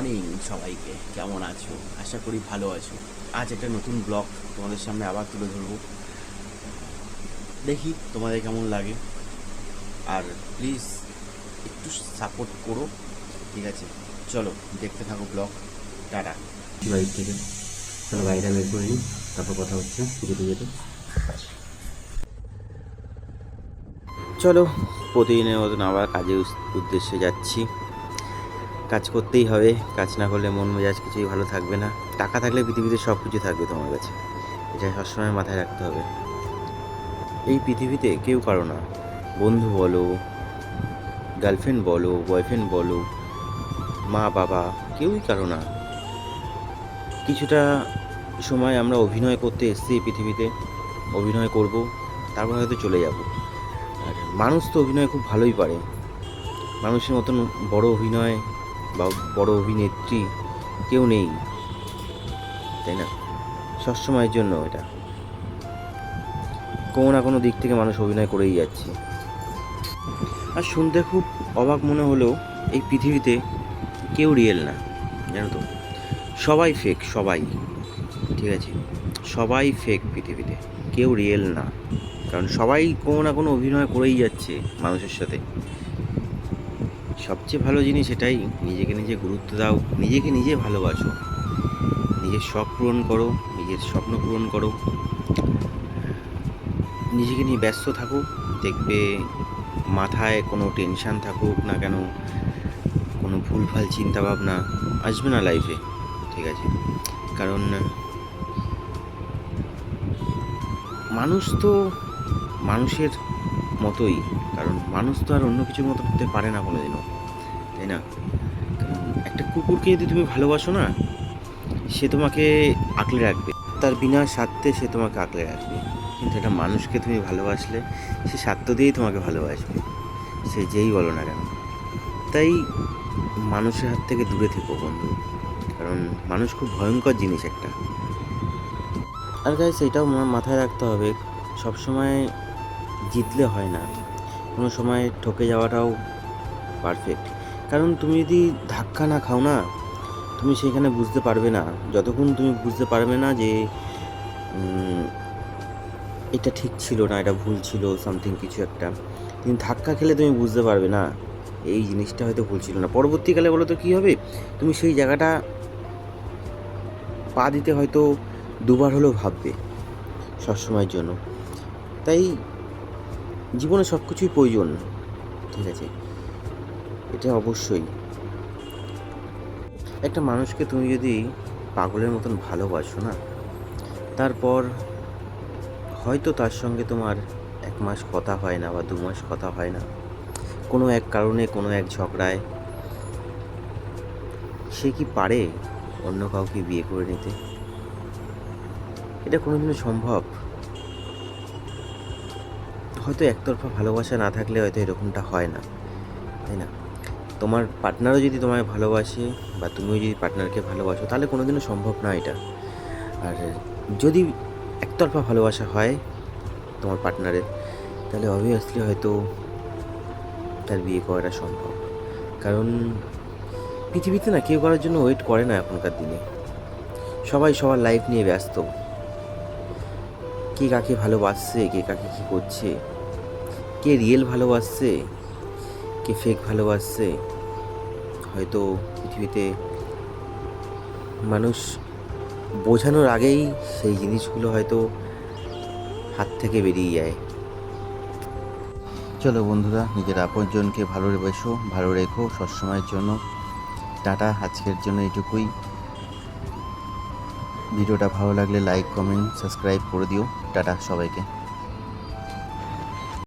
সবাইকে কেমন আছো? আশা করি ভালো আছো। আজ একটা নতুন ব্লগ তোমাদের সামনে আবার তুলে ধরবো। দেখি তোমাদের কেমন লাগে। আর প্লিজ একটু সাপোর্ট করো ঠিক আছে? চলো দেখতে থাকো ব্লগ টাটা। বাইক থেকে চলো গাড়িটা বের করে নিই তারপর কথা হচ্ছে যেতে যেতে। চলো প্রতিদিনের মতন আবার কাজের উদ্দেশ্যে যাচ্ছি। কাজ করতেই হবে। কাজ না করলে মন মেজাজ কিছুই ভালো থাকবে না। টাকা থাকলে পৃথিবীতে সব কিছু থাকবে তোমার কাছে। এটা সবসময় মাথায় রাখতে হবে। এই পৃথিবীতে কেউ কারও না। বন্ধু বলো গার্লফ্রেন্ড বলো বয়ফ্রেন্ড বলো, মা, বাবা, কেউই কারও না। কিছুটা সময় আমরা অভিনয় করতে এসেছি এই পৃথিবীতে। অভিনয় করব, তারপর হয়তো চলে যাব। আর মানুষ তো অভিনয় খুব ভালোই পারে। মানুষের মতন বড় অভিনয় বা বড় অভিনেত্রী কেউ নেই, তাই না? সবসময়ের জন্য এটা। কোনো না কোনো দিক থেকে মানুষ অভিনয় করেই যাচ্ছে। আর শুনতে খুব অবাক মনে হলেও এই পৃথিবীতে কেউ রিয়েল না, জানো তো? সবাই ফেক সবাই, ঠিক আছে? সবাই ফেক পৃথিবীতে, কেউ রিয়েল না। কারণ সবাই কোনো না কোনো অভিনয় করেই যাচ্ছে মানুষের সাথে। সবচেয়ে ভালো জিনিস এটাই, নিজেকে নিজে গুরুত্ব দাও, নিজেকে নিজে ভালোবাসো। নিজের শখ পূরণ করো, নিজের স্বপ্ন পূরণ করো। নিজেকে নিয়ে ব্যস্ত থাকো, দেখবে মাথায় কোনো টেনশান থাকুক না কেন, কোনো ভুলভাল চিন্তা ভাবনা আসবে না লাইফে ঠিক আছে? কারণ মানুষ তো মানুষের মতোই, কারণ মানুষ তো আর অন্য কিছুর মতো হতে পারে না কোনোদিনও। তাই না? একটা কুকুরকে যদি তুমি ভালোবাসো না, সে তোমাকে আঁকলে রাখবে। তার বিনা স্বার্থে সে তোমাকে আঁকলে রাখবে। কিন্তু একটা মানুষকে তুমি ভালোবাসলে, সে স্বার্থ দিয়েই তোমাকে ভালোবাসবে। সে যেই বলো না কেন। তাই মানুষের হাত থেকে দূরে থেকো বন্ধু। কারণ মানুষ খুব ভয়ঙ্কর জিনিস একটা। আর গাইস সেটাও মাথায় রাখতে হবে সবসময় জিতলে হয় না। কোনো সময় ঠকে যাওয়াটাও পারফেক্ট কারণ তুমি যদি ধাক্কা না খাও না, তুমি সেখানে বুঝতে পারবে না। যতক্ষণ তুমি বুঝতে পারবে না যে এটা ঠিক ছিল না, এটা ভুল ছিল সামথিং কিছু একটা। তুমি ধাক্কা খেলে তুমি বুঝতে পারবে না, এই জিনিসটা হয়তো ভুল ছিল না। পরবর্তীকালে বলো তো কী হবে? তুমি সেই জায়গাটা পা দিতে হয়তো দুবার হলেও ভাববে সবসময়ের জন্য। তাই জীবনে সব কিছুই প্রয়োজন, ঠিক আছে? এটা অবশ্যই। একটা মানুষকে তুমি যদি পাগলের মতন ভালোবাসো না, তারপর হয়তো তার সঙ্গে তোমার এক মাস কথা হয় না বা দু মাস কথা হয় না। কোনো এক কারণে, কোনো এক ঝগড়ায় সে কি পারে অন্য কাউকে বিয়ে করে নিতে? এটা কোনোদিনও সম্ভব। হয়তো একতরফা ভালোবাসা না থাকলে হয়তো এরকমটা হয় না, তাই না? তোমার পার্টনারও যদি তোমায় ভালোবাসে বা তুমিও যদি পার্টনারকে ভালোবাসো, তাহলে কোনো দিনও সম্ভব না এটা। আর যদি একতরফা ভালোবাসা হয় তোমার পার্টনারের তাহলে অবভিয়াসলি হয়তো তার বিয়ে করাটা সম্ভব। কারণ পৃথিবীতে না কেউ করার জন্য ওয়েট করে না এখনকার দিনে। সবাই সবার লাইফ নিয়ে ব্যস্ত। কে কাকে ভালোবাসছে, কে কাকে কী করছে, কে রিয়েল ভালোবাসছে কে ফেক ভালোবাসছে? হয়তো পৃথিবীতে মানুষ বোঝানোর আগেই সেই জিনিসগুলো হয়তো হাত থেকে বেরিয়ে যায়। চলো বন্ধুরা, নিজের আপনজনকে ভালো রেখো ভালো রেখো, সবসময়ের জন্য। টাটা, আজকের জন্য এটুকুই ভিডিওটা ভালো লাগলে লাইক কমেন্ট সাবস্ক্রাইব করে দিও। টাটা সবাইকে।